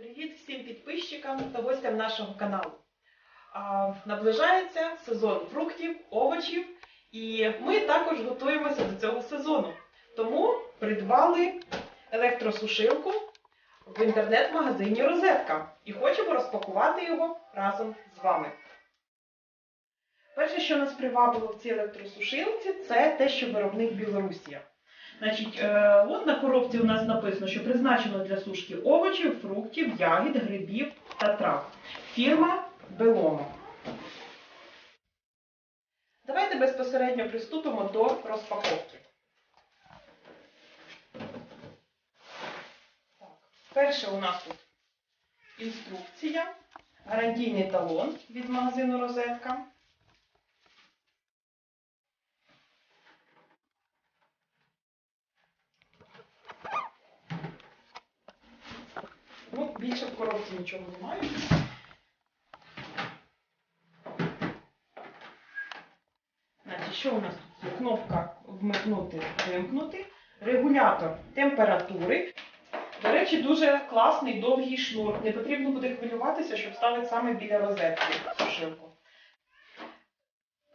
Привіт всім підписчикам та гостям нашого каналу. Наближається сезон фруктів, овочів, і ми також готуємося до цього сезону. Тому придбали електросушилку в інтернет-магазині Розетка і хочемо розпакувати його разом з вами. Перше, що нас привабило в цій електросушилці, це те, що виробник Білорусія. Значить, е, от на коробці у нас написано, що призначено для сушки овочів, фруктів, ягід, грибів та трав. Фірма Беломо. Давайте безпосередньо приступимо до розпаковки. Так. Перше у нас тут інструкція, гарантійний талон від магазину Розетка. Ну, більше в коробці нічого немає. Значить, що у нас тут? Кнопка вмикнути, вимкнути, регулятор температури. До речі, дуже класний довгий шнур. Не потрібно буде хвилюватися, щоб ставити саме біля розетки сушилку.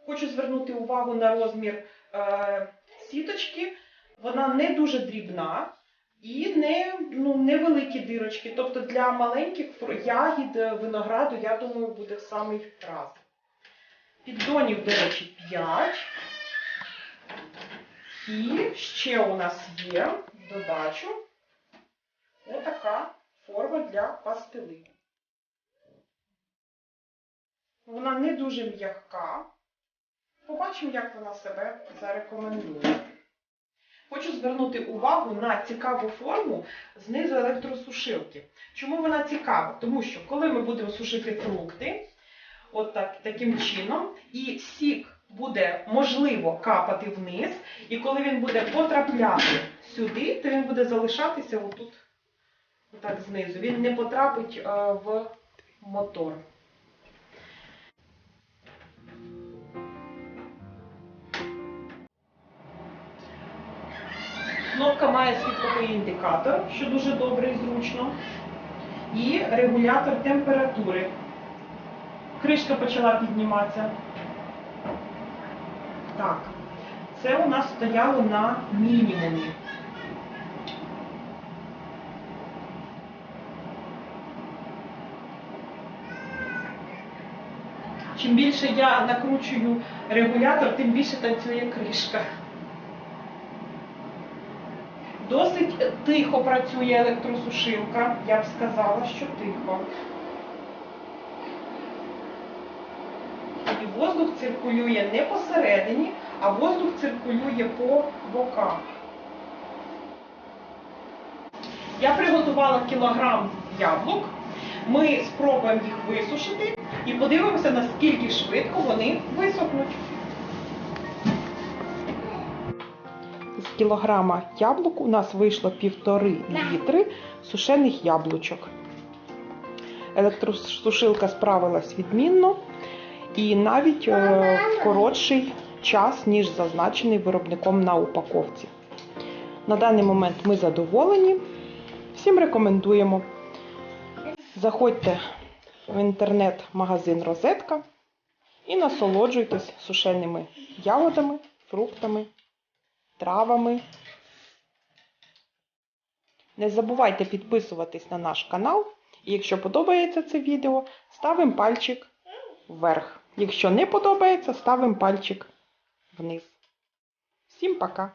Хочу звернути увагу на розмір е, сіточки. Вона не дуже дрібна. І не, ну, невеликі дирочки. Тобто для маленьких ягід, е, винограду, я думаю, буде в самий раз. Піддонів, до речі, 5. І ще у нас є додачу отака форма для пастили. Вона не дуже м'яка. Побачимо, як вона себе зарекомендує. Хочу звернути увагу на цікаву форму знизу електросушилки. Чому вона цікава? Тому що коли ми будемо сушити фрукти, от так, таким чином, і сік буде можливо капати вниз, і коли він буде потрапляти сюди, то він буде залишатися отут, отак знизу. Він не потрапить е, в мотор. Кнопка має світловий індикатор, що дуже добре і зручно. І регулятор температури. Кришка почала підніматися. Так, це у нас стояло на мінімумі. Чим більше я накручую регулятор, тим більше танцює кришка. Досить тихо працює електросушилка. Я б сказала, що тихо. І воздух циркулює не посередині, а воздух циркулює по боках. Я приготувала кілограм яблук. Ми спробуємо їх висушити і подивимося, наскільки швидко вони висохнуть. Кілограма яблук у нас вийшло півтори літри сушених яблучок. Електросушилка справилась відмінно і навіть е, в коротший час, ніж зазначений виробником на упаковці. На даний момент ми задоволені. Всім рекомендуємо. Заходьте в інтернет-магазин Розетка і насолоджуйтесь сушеними ягодами, фруктами травами. Не забувайте підписуватись на наш канал. І якщо подобається це відео, ставимо пальчик вверх. Якщо не подобається, ставимо пальчик вниз. Всім пока!